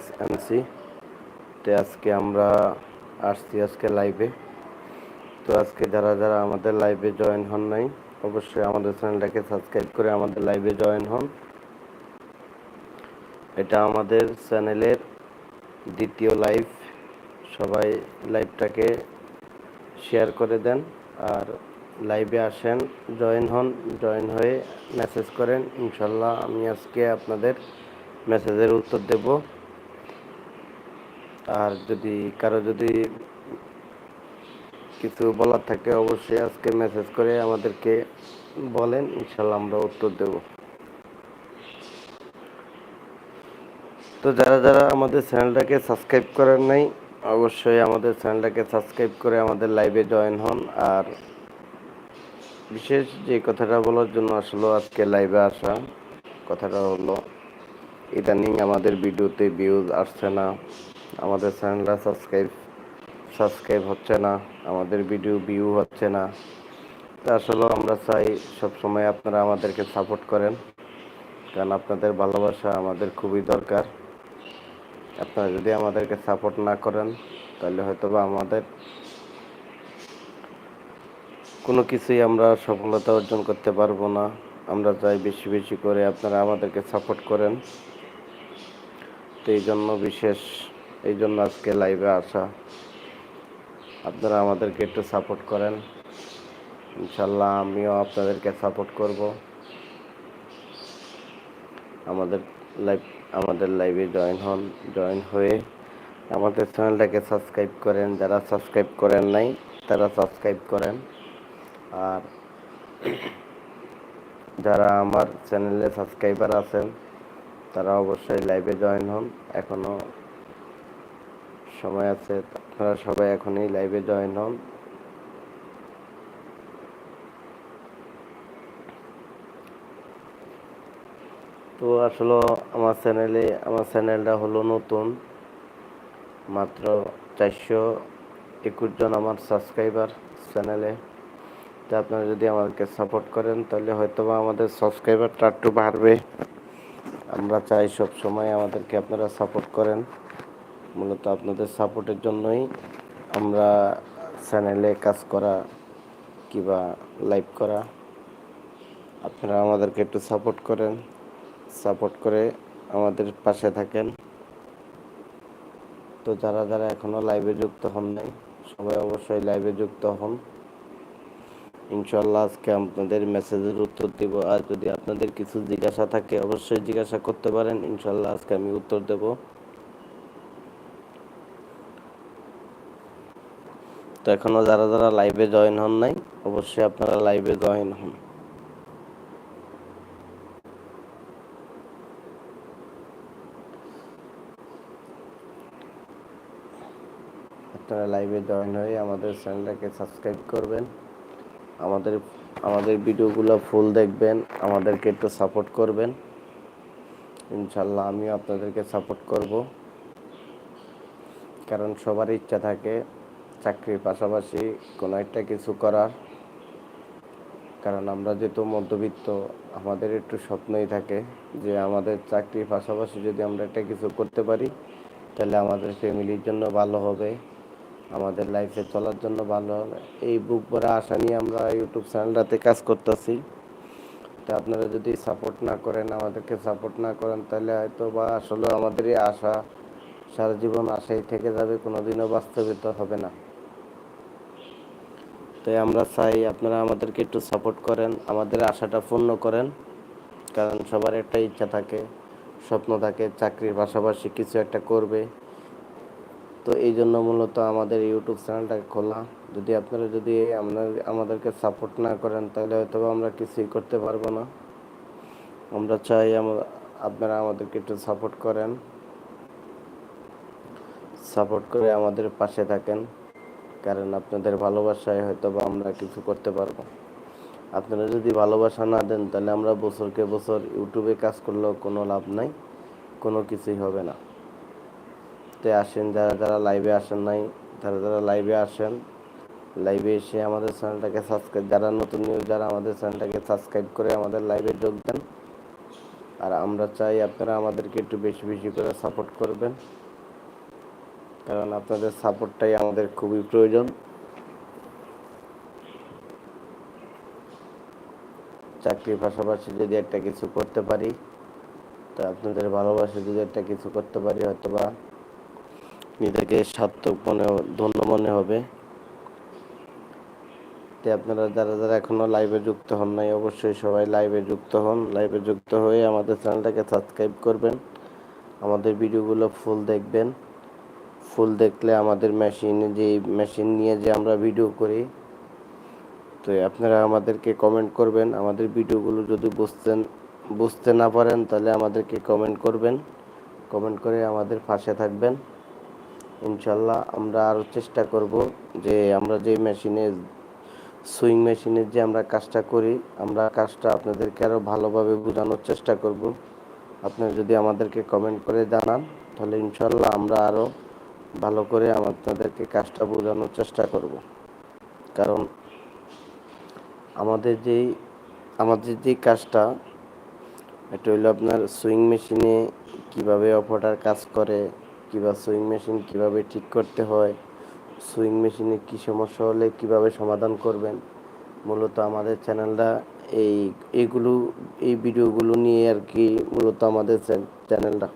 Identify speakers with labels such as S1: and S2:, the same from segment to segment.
S1: X MC তো আজকে আমরা আসছি আজকে লাইভে তো আজকে যারা যারা আমাদের লাইভে জয়েন হন নাই, অবশ্যই আমাদের চ্যানেলটাকে সাবস্ক্রাইব করে আমাদের লাইভে জয়েন হন। এটা আমাদের চ্যানেলের দ্বিতীয় লাইভ সবাই লাইভটাকে শেয়ার করে দেন আর লাইভে আসেন জয়েন হন জয়েন হয়ে মেসেজ করেন। ইনশাল্লাহ আমি আজকে আপনাদের মেসেজের উত্তর দেব। আর যদি কারও যদি কিছু বলার থাকে, অবশ্যই আজকে মেসেজ করে আমাদেরকে বলেন, ইনশাল্লাহ আমরা উত্তর দেব। তো যারা যারা আমাদের চ্যানেলটাকে সাবস্ক্রাইব করেন নাই, অবশ্যই আমাদের চ্যানেলটাকে সাবস্ক্রাইব করে আমাদের লাইভে জয়েন হন। আর বিশেষ যে কথাটা বলার জন্য আসলে, আজকে লাইভে আসা কথাটা হলো, ইদানিং আমাদের ভিডিওতে ভিউজ আসছে না। আমাদের চ্যানেলটা সাবস্ক্রাইব সাবস্ক্রাইব হচ্ছে না, আমাদের ভিডিও ভিউ হচ্ছে না। তা আসলে আমরা চাই সবসময় আপনারা আমাদেরকে সাপোর্ট করেন, কারণ আপনাদের ভালোবাসা আমাদের খুবই দরকার। আপনারা যদি আমাদেরকে সাপোর্ট না করেন, তাহলে হয়তো বা আমাদের কোনো কিছুই আমরা সফলতা অর্জন করতে পারব না। আমরা চাই বেশি বেশি করে আপনারা আমাদেরকে সাপোর্ট করেন। তো এই জন্য বিশেষ এই জন্য আজকে লাইভে আসা। আপনারা আমাদেরকে একটু সাপোর্ট করেন। ইনশাল্লাহ আমিও আপনাদেরকে সাপোর্ট করব। আমাদের লাইভ আমাদের লাইভে জয়েন হন জয়েন হয়ে আমাদের চ্যানেলটাকে সাবস্ক্রাইব করেন। যারা সাবস্ক্রাইব করেন নাই, তারা সাবস্ক্রাইব করেন। আর যারা আমার চ্যানেলে সাবস্ক্রাইবার আছেন, তারা অবশ্যই লাইভে জয়েন হন। এখনও সময় আছে, আপনারা সবাই এখনই লাইভে জয়েন হন। তো আসলে আমার চ্যানেলে আমার চ্যানেলটা হলো নতুন। মাত্র চারশো একুশ জন আমার সাবস্ক্রাইবার চ্যানেলে তো আপনারা যদি আমাদেরকে সাপোর্ট করেন, তাহলে হয়তো বা আমাদের সাবস্ক্রাইবারটা একটু বাড়বে। আমরা চাই সব সময় আমাদেরকে আপনারা সাপোর্ট করেন। মূলত আপনাদের সাপোর্টের জন্যই আমরা চ্যানেলে কাজ করা কিবা লাইভ করা। আপনারা আমাদেরকে একটু সাপোর্ট করেন, সাপোর্ট করে আমাদের পাশে থাকেন। তো যারা যারা এখনও লাইভে যুক্ত হন নাই, সবাই অবশ্যই লাইভে যুক্ত হন। ইনশাল্লাহ আজকে আপনাদের মেসেজের উত্তর দিব, আর যদি আপনাদের কিছু জিজ্ঞাসা থাকে অবশ্যই জিজ্ঞাসা করতে পারেন। ইনশাল্লাহ আজকে আমি উত্তর দেব। তো এখনও যারা যারা লাইভে জয়েন হন নাই, অবশ্যই আপনারা লাইভে জয়েন হন। আপনারা লাইভে জয়েন হয়ে আমাদের চ্যানেলটাকে সাবস্ক্রাইব করবেন। আমাদের আমাদের ভিডিওগুলো ফুল দেখবেন, আমাদেরকে একটু সাপোর্ট করবেন। ইনশাল্লাহ আমিও আপনাদেরকে সাপোর্ট করব। কারণ সবার ইচ্ছা থাকে চাকরির পাশাপাশি কোনো একটা কিছু করার। কারণ আমরা যেহেতু মধ্যবিত্ত, আমাদের একটু স্বপ্নই থাকে যে আমাদের চাকরির পাশাপাশি যদি আমরা একটা কিছু করতে পারি, তাহলে আমাদের ফ্যামিলির জন্য ভালো হবে, আমাদের লাইফে চলার জন্য ভালো হবে। এই বুক ভরা আশা নিয়ে আমরা ইউটিউব চ্যানেলটাতে কাজ করতেছি। তো আপনারা যদি সাপোর্ট না করেন, আমাদেরকে সাপোর্ট না করেন, তাহলে হয়তো বা আসলে আমাদের এই আশা সারা জীবন আশাই থেকে যাবে, কোনোদিনও বাস্তবিত হবে না। তাই আমরা চাই আপনারা আমাদেরকে একটু সাপোর্ট করেন, আমাদের আশাটা পূর্ণ করেন। কারণ সবার একটা ইচ্ছা থাকে, স্বপ্ন থাকে, চাকরির পাশাপাশি কিছু একটা করবে। তো এই জন্য মূলত আমাদের ইউটিউব চ্যানেলটা খোলা। যদি আপনারা যদি আমাদেরকে সাপোর্ট না করেন, তাহলে হয়তো আমরা কিছুই করতে পারব না। আমরা চাই আপনারা আমাদেরকে একটু সাপোর্ট করেন। সাপোর্ট করে আমাদের পাশে থাকেন। কারণ আপনাদের ভালোবাসায় হয়তো বা আমরা কিছু করতে পারব। আপনারা যদি ভালোবাসা না দেন, তাহলে আমরা বছরকে বছর ইউটিউবে কাজ করলেও কোনো লাভ নাই, কোনো কিছুই হবে না। তো আসেন, যারা যারা লাইভে আসেন নাই, যারা যারা লাইভে আসেন লাইভে এসে আমাদের চ্যানেলটাকে সাবস্ক্রাইব যারা নতুন নিউজ যারা আমাদের চ্যানেলটাকে সাবস্ক্রাইব করে আমাদের লাইভে যোগ দেন। আর আমরা চাই আপনারা আমাদেরকে একটু বেশি বেশি করে সাপোর্ট করবেন। কারণ আপনাদের সাপোর্টটাই আমাদের খুবই প্রয়োজন। চাকরির পাশাপাশি যদি একটা কিছু করতে পারি, তা আপনাদের ভালোবাসে যদি একটা কিছু করতে পারি হয়তো বা নিজেকে সার্থক মনে ধন্য মনে হবে। তো আপনারা যারা যারা এখনও লাইভে যুক্ত হন নাই, অবশ্যই সবাই লাইভে যুক্ত হন। লাইভে যুক্ত হয়ে আমাদের চ্যানেলটাকে সাবস্ক্রাইব করবেন। আমাদের ভিডিওগুলো ফুল দেখবেন। ফুল দেখলে আমাদের মেশিনে যে মেশিন নিয়ে যে আমরা ভিডিও করি, তো আপনারা আমাদেরকে কমেন্ট করবেন। আমাদের ভিডিওগুলো যদি বুঝতেন, বুঝতে না পারেন, তাহলে আমাদেরকে কমেন্ট করবেন। কমেন্ট করে আমাদের পাশে থাকবেন। ইনশাল্লাহ আমরা আরও চেষ্টা করব যে, আমরা যে মেশিনে সুইং মেশিনের যে আমরা কাজটা করি, আমরা কাজটা আপনাদেরকে আরও ভালোভাবে বোঝানোর চেষ্টা করব। আপনারা যদি আমাদেরকে কমেন্ট করে জানান, তাহলে ইনশাল্লাহ আমরা আরও ভালো করে আপনাদেরকে কাজটা বোঝানোর চেষ্টা করব। কারণ আমাদের যেই আমাদের যেই কাজটা, এটা হইল আপনার সুইং মেশিনে কীভাবে অপারেটর কাজ করে, কিংবা সুইং মেশিন কীভাবে ঠিক করতে হয় সুইং মেশিনে কি সমস্যা হলে কীভাবে সমাধান করবেন, মূলত আমাদের চ্যানেলটা এই এইগুলো এই ভিডিওগুলো নিয়ে আর কি মূলত আমাদের চ্যানেলটা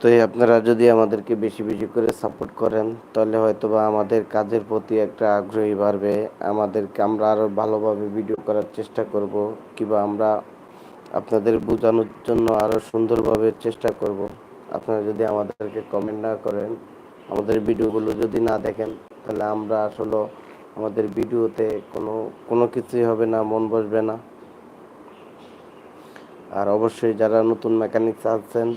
S1: তো আপনারা যদি আমাদেরকে বেশি বেশি করে সাপোর্ট করেন, তাহলে হয়তো বা আমাদের কাজের প্রতি একটা আগ্রহী বাড়বে। আমাদেরকে আমরা আরও ভালোভাবে ভিডিও করার চেষ্টা করব, কিংবা আমরা আপনাদের বোঝানোর জন্য আরও সুন্দরভাবে চেষ্টা করব। আপনারা যদি আমাদেরকে কমেন্ট না করেন, আমাদের ভিডিওগুলো যদি না দেখেন, তাহলে আমরা আসলে আমাদের ভিডিওতে কোনো কোনো কিছুই হবে না, মন বসবে না। আর অবশ্যই যারা নতুন মেকানিক্স আছেন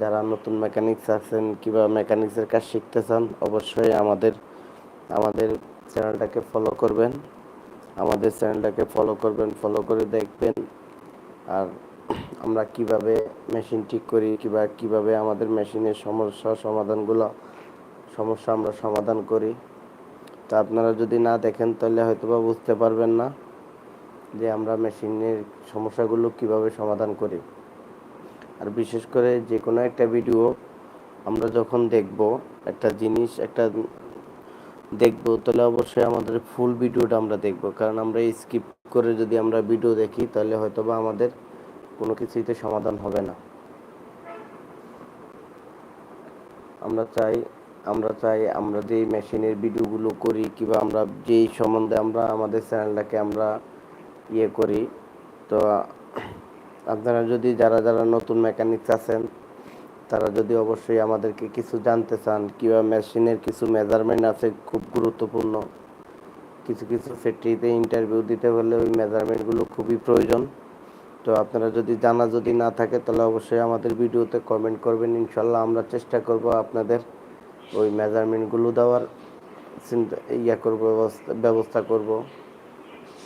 S1: যারা নতুন মেকানিক্স আছেন কিংবা মেকানিক্সের কাজ শিখতে চান, অবশ্যই আমাদের আমাদের চ্যানেলটাকে ফলো করবেন। আমাদের চ্যানেলটাকে ফলো করবেন ফলো করে দেখবেন। আর আমরা কীভাবে মেশিন ঠিক করি, কিংবা কীভাবে আমাদের মেশিনের সমস্যা সমাধানগুলো, সমস্যা আমরা সমাধান করি। তা আপনারা যদি না দেখেন, তাহলে হয়তো বা বুঝতে পারবেন না যে আমরা মেশিনের সমস্যাগুলো কীভাবে সমাধান করি। আর বিশেষ করে যে কোনো একটা ভিডিও আমরা যখন দেখব, একটা জিনিস, একটা দেখব, তাহলে অবশ্যই আমাদের ফুল ভিডিওটা আমরা দেখব। কারণ আমরা স্কিপ করে যদি আমরা ভিডিও দেখি, তাহলে হয়তো বা আমাদের কোনো কিছুইতে সমাধান হবে না। আমরা চাই আমরা চাই আমরা যেই মেশিনের ভিডিওগুলো করি, কিংবা আমরা যেই সম্বন্ধে আমরা আমাদের চ্যানেলটাকে আমরা ইয়ে করি, তো আপনারা যদি যারা যারা নতুন মেকানিক্স আছেন, তারা যদি অবশ্যই আমাদেরকে কিছু জানতে চান কিংবা মেশিনের কিছু মেজারমেন্ট আছে, খুব গুরুত্বপূর্ণ। কিছু কিছু ফ্যাক্টরিতে ইন্টারভিউ দিতে হলে ওই মেজারমেন্টগুলো খুবই প্রয়োজন। তো আপনারা যদি জানা যদি না থাকে, তাহলে অবশ্যই আমাদের ভিডিওতে কমেন্ট করবেন। ইনশাল্লাহ আমরা চেষ্টা করব আপনাদের ওই মেজারমেন্টগুলো দেওয়ার চিন্তা, ইয়া করব, ব্যবস্থা করব।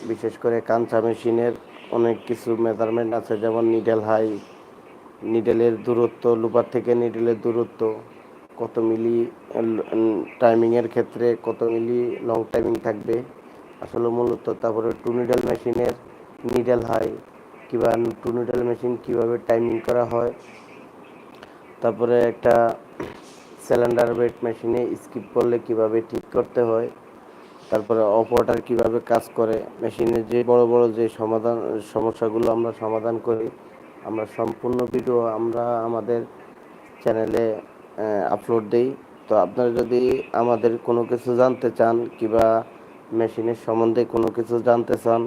S1: বিশেষ করে কাঞ্চা মেশিনের অনেক কিছু মেজারমেন্ট আছে, যেমন নিডেল হাই নিডেলের দূরত্ব, লুপার থেকে নিডেলের দূরত্ব, কত মিলি টাইমিংয়ের ক্ষেত্রে কত মিলি লং টাইমিং থাকবে। আসলে মূলত তারপরে টু নিডেল মেশিনের নিডেল হাই কিংবা টু নিডেল মেশিন কীভাবে টাইমিং করা হয়। তারপরে একটা সিলিন্ডার বেড মেশিনে স্কিপ করলে কীভাবে ঠিক করতে হয়। তারপরে অপারেটর কীভাবে কাজ করে মেশিনের যে বড় বড় যে সমাধান, সমস্যাগুলো আমরা সমাধান করি, আমরা সম্পূর্ণ ভিডিও আমরা আমাদের চ্যানেলে আপলোড দিই। তো আপনারা যদি আমাদের কোনো কিছু জানতে চান কিংবা মেশিনের সম্বন্ধে কোনো কিছু জানতে চান,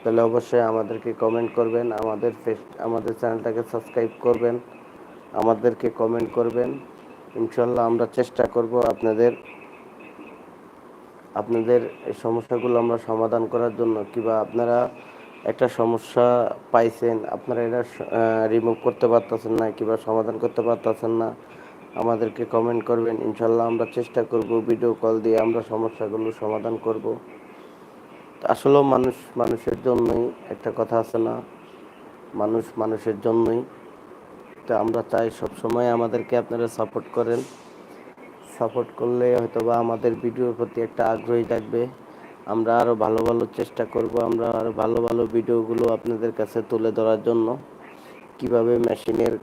S1: তাহলে অবশ্যই আমাদেরকে কমেন্ট করবেন, আমাদের ফেস আমাদের চ্যানেলটাকে সাবস্ক্রাইব করবেন, আমাদেরকে কমেন্ট করবেন। ইনশাল্লাহ আমরা চেষ্টা করব আপনাদের আপনাদের এই সমস্যাগুলো আমরা সমাধান করার জন্য কিংবা আপনারা একটা সমস্যা পাইছেন, আপনারা এটা রিমুভ করতে পারতেছেন না কিংবা সমাধান করতে পারতেছেন না, আমাদেরকে কমেন্ট করবেন। ইনশাল্লাহ আমরা চেষ্টা করব ভিডিও কল দিয়ে আমরা সমস্যাগুলো সমাধান করব। আসলেও মানুষ মানুষের জন্যই একটা কথা আছে না, মানুষ মানুষের জন্যই। তো আমরা চাই সবসময় আমাদেরকে আপনারা সাপোর্ট করেন। সাপোর্ট করলে হয়তো বা আমাদের ভিডিওর প্রতি একটা আগ্রহী থাকবে। আমরা আরও ভালো ভালো চেষ্টা করব, আমরা আরও ভালো ভালো ভিডিওগুলো আপনাদের কাছে তুলে ধরার জন্য। কীভাবে মেশিনের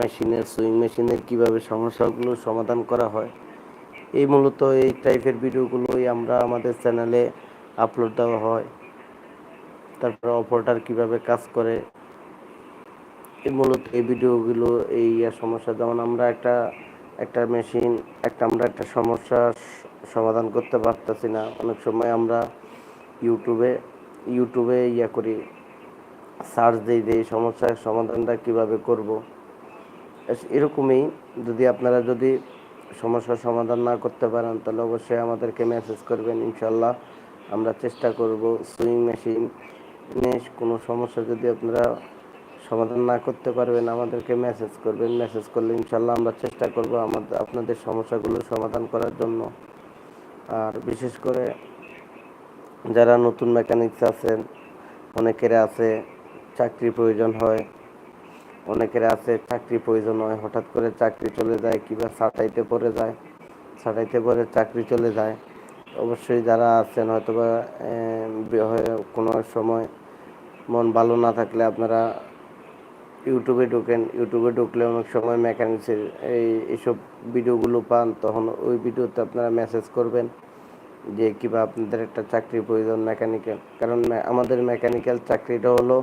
S1: মেশিনের সুইং মেশিনের কীভাবে সমস্যাগুলো সমাধান করা হয়, এই মূলত এই টাইপের ভিডিওগুলোই আমরা আমাদের চ্যানেলে আপলোড দেওয়া হয়। তারপর অপারেটর কীভাবে কাজ করে, এই মূলত এই ভিডিওগুলো এই সমস্যা, যেমন আমরা একটা একটা মেশিন, একটা আমরা একটা সমস্যার সমাধান করতে পারতেছি না। অনেক সময় আমরা ইউটিউবে ইউটিউবে ইয়া করি সার্চ দিই যে সমস্যার সমাধানটা কীভাবে করব। এরকমই যদি আপনারা যদি সমস্যার সমাধান না করতে পারেন, তাহলে অবশ্যই আমাদেরকে মেসেজ করবেন ইনশাল্লাহ আমরা চেষ্টা করব সুইং মেশিন কোনো সমস্যা যদি আপনারা সমাধান না করতে পারবেন, আমাদেরকে মেসেজ করবেন। মেসেজ করলে ইনশাল্লাহ আমরা চেষ্টা করব আমাদের আপনাদের সমস্যাগুলো সমাধান করার জন্য। আর বিশেষ করে যারা নতুন মেকানিক্স আছেন, অনেকের আছে চাকরি প্রয়োজন হয়, অনেকের আছে চাকরি প্রয়োজন হয়, হঠাৎ করে চাকরি চলে যায় কিংবা ছাটাইতে পড়ে যায়, ছাটাইতে পরে চাকরি চলে যায়। অবশ্যই যারা আছেন হয়তোবা কোনো সময় মন ভালো না থাকলে আপনারা ইউটিউবে ঢোকেন, ইউটিউবে ঢুকলে অনেক সময় মেকানিক্সের এই এইসব ভিডিওগুলো পান, তখন ওই ভিডিওতে আপনারা মেসেজ করবেন যে কিবা আপনাদের একটা চাকরির প্রয়োজন মেকানিক্যাল কারণ আমাদের মেকানিক্যাল চাকরিটা হলো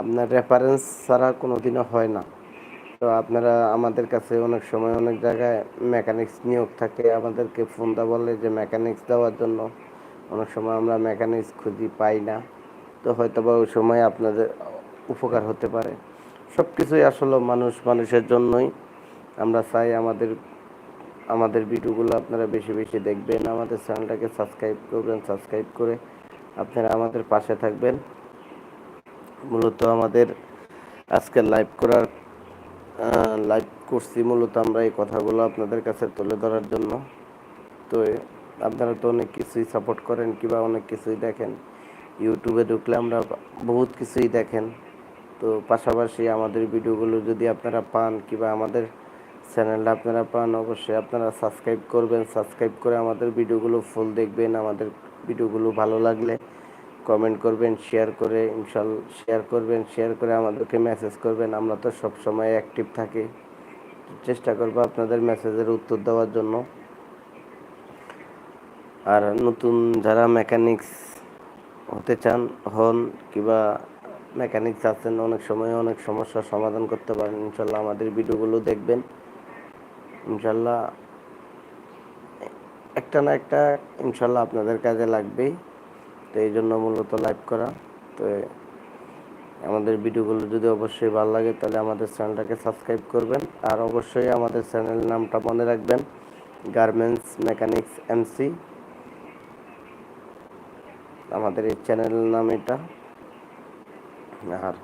S1: আপনার রেফারেন্স ছাড়া কোনো দিনও হয় না। তো আপনারা আমাদের কাছে অনেক সময় অনেক জায়গায় মেকানিক্স নিয়োগ থাকে, আমাদেরকে ফোন দেওয়া বলে যে মেকানিক্স দেওয়ার জন্য। অনেক সময় আমরা মেকানিক্স খুঁজি পাই না, তো হয়তো বা ওই সময় আপনাদের উপকার হতে পারে। সব কিছুই আসলে মানুষ মানুষের জন্যই। আমরা চাই আমাদের আমাদের ভিডিওগুলো আপনারা বেশি বেশি দেখবেন। আমাদের চ্যানেলটাকে সাবস্ক্রাইব করবেন, সাবস্ক্রাইব করে আপনারা আমাদের পাশে থাকবেন। মূলত আমাদের আজকে লাইভ করার লাইভ করছি মূলত আমরা এই কথাগুলো আপনাদের কাছে তুলে ধরার জন্য। তো আপনারা তো অনেক কিছুই সাপোর্ট করেন কিংবা অনেক কিছুই দেখেন। ইউটিউবে ঢুকলে আমরা বহুত কিছুই দেখেন। তো পাশাপাশি আমাদের ভিডিওগুলো যদি আপনারা পান কিংবা আমাদের চ্যানেলটা আপনারা পান, অবশ্যই আপনারা সাবস্ক্রাইব করবেন। সাবস্ক্রাইব করে আমাদের ভিডিওগুলো ফুল দেখবেন। আমাদের ভিডিওগুলো ভালো লাগলে কমেন্ট করবেন শেয়ার করে, ইনশাল শেয়ার করবেন শেয়ার করে আমাদেরকে মেসেজ করবেন। আমরা তো সব সময় অ্যাক্টিভ থাকি। চেষ্টা করব আপনাদের মেসেজের উত্তর দেওয়ার জন্য। আর নতুন যারা মেকানিক্স হতে চান, হন কিংবা মেকানিক্স আছেন অনেক সময় অনেক সমস্যার সমাধান করতে পারেন। ইনশাল্লাহ আমাদের ভিডিওগুলো দেখবেন। ইনশাল্লাহ একটা না একটা ইনশাল্লাহ আপনাদের কাজে লাগবেই। তো এই জন্য মূলত লাইভ করা। তো আমাদের ভিডিওগুলো যদি অবশ্যই ভালো লাগে, তাহলে আমাদের চ্যানেলটাকে সাবস্ক্রাইব করবেন। আর অবশ্যই আমাদের চ্যানেল নামটা মনে রাখবেন। গার্মেন্টস মেকানিক্স এমসি আমাদের এই চ্যানেল নাম এটা। আর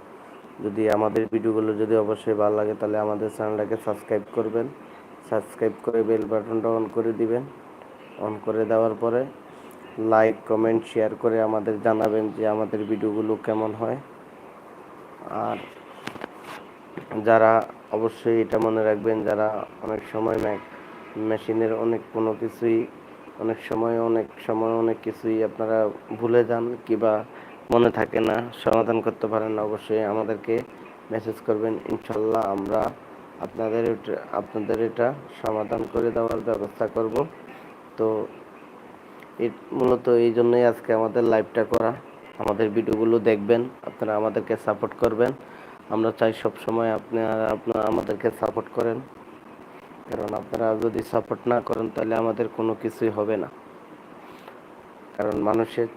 S1: যদি আমাদের ভিডিওগুলো যদি অবশ্যই ভালো লাগে, তাহলে আমাদের চ্যানেলটাকে সাবস্ক্রাইব করবেন। সাবস্ক্রাইব করে বেল বাটনটা অন করে দিবেন। অন করে দেওয়ার পরে লাইক, কমেন্ট, শেয়ার করে আমাদের জানাবেন যে আমাদের ভিডিওগুলো কেমন হয়। আর যারা অবশ্যই এটা মনে রাখবেন, যারা অনেক সময় ম্যাক, মেশিনের অনেক কোনো কিছুই, অনেক সময় অনেক সময় অনেক কিছুই আপনারা ভুলে যান কিবা মনে থাকে না, সমাধান করতে পারেন অবশ্যই আমাদেরকে মেসেজ করবেন। ইনশাল্লাহ আমরা আপনাদের আপনাদের এটা সমাধান করে দেওয়ার ব্যবস্থা করব। তো মূলত এই জন্যই আজকে আমাদের লাইভটা করা। আমাদের ভিডিওগুলো দেখবেন, আপনারা আমাদেরকে সাপোর্ট করবেন। আমরা চাই সব সময় আপনারা আপনারা আমাদেরকে সাপোর্ট করেন। কারণ আপনারা যদি সাপোর্ট না করেন, তাহলে আমাদের কোনো কিছুই হবে না। কারণ মানুষের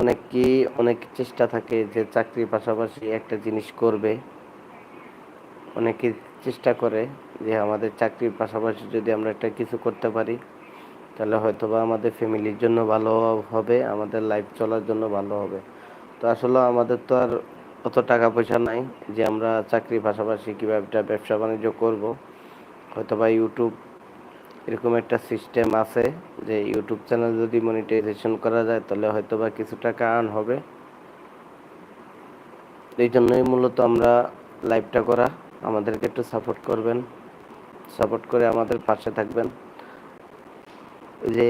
S1: অনেকই অনেক চেষ্টা থাকে যে চাকরির পাশাপাশি একটা জিনিস করবে। অনেকে চেষ্টা করে যে আমাদের চাকরির পাশাপাশি যদি আমরা একটা কিছু করতে পারি, তাহলে হয়তো বা আমাদের ফ্যামিলির জন্য ভালো হবে, আমাদের লাইফ চলার জন্য ভালো হবে। তো আসলে আমাদের তো আর অত টাকা পয়সা নাই যে আমরা চাকরির পাশাপাশি কীভাবে একটা ব্যবসা বাণিজ্য করব। হয়তো বা ইউটিউব এরকম একটা সিস্টেম আছে যে ইউটিউব চ্যানেল যদি মনিটাইজেশন করা যায়, তাহলে হয়তো বা কিছু টাকা আর্ন হবে। এই জন্যই মূলত আমরা লাইভটা করা। আমাদেরকে একটু সাপোর্ট করবেন। সাপোর্ট করে আমাদের পাশে থাকবেন। যে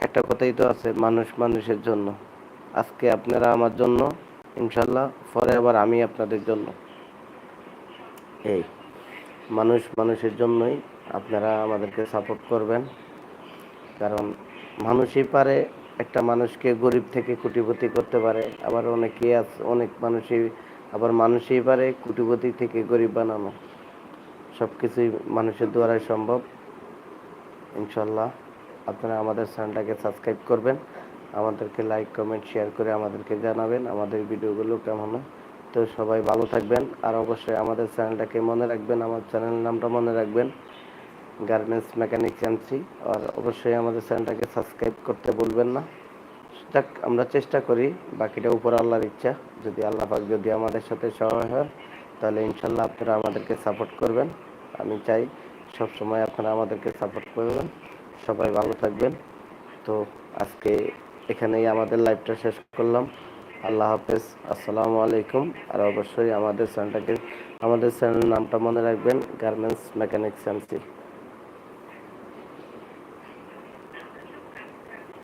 S1: একটা কথাই তো আছে, মানুষ মানুষের জন্য। আজকে আপনারা আমার জন্য ইনশাল্লাহ পরে আবার আমি আপনাদের জন্য। এই, মানুষ মানুষের জন্যই আপনারা আমাদেরকে সাপোর্ট করবেন। কারণ মানুষই পারে, একটা মানুষকে গরিব থেকে কোটিপতি করতে পারে, আবার অনেকেই আছে, অনেক মানুষই, আবার মানুষই পারে কোটিপতি থেকে গরিব বানানো। সব কিছুই মানুষের দ্বারাই সম্ভব। ইনশাল্লাহ আপনারা আমাদের চ্যানেলটাকে সাবস্ক্রাইব করবেন, আমাদেরকে লাইক কমেন্ট শেয়ার করে আমাদেরকে জানাবেন, আমাদের ভিডিওগুলো কেমন তো সবাই ভালো থাকবেন, আর অবশ্যই আমাদের চ্যানেলটাকে মনে রাখবেন, আমার চ্যানেল নামটা মনে রাখবেন। গার্মেন্টস মেকানিক এমসি, আর অবশ্যই আমাদের চ্যানেলটাকে সাবস্ক্রাইব করতে ভুলবেন না। যাক, আমরা চেষ্টা করি, বাকিটা উপর আল্লাহর ইচ্ছা। যদি আল্লাহ পাক যদি আমাদের সাথে সহায় হয়, তাহলে ইনশাল্লাহ আপনারা আমাদেরকে সাপোর্ট করবেন। আমি চাই সব সময় আপনারা আমাদেরকে সাপোর্ট করবেন। সবাই ভালো থাকবেন। তো আজকে এখানেই আমাদের লাইভটা শেষ করলাম। আল্লাহ হাফেজ, আসসালামু আলাইকুম। আর অবশ্যই আমাদের চ্যানেলটাকে, আমাদের চ্যানেলের নামটা মনে রাখবেন, গার্মেন্টস মেকানিক্স এমসি।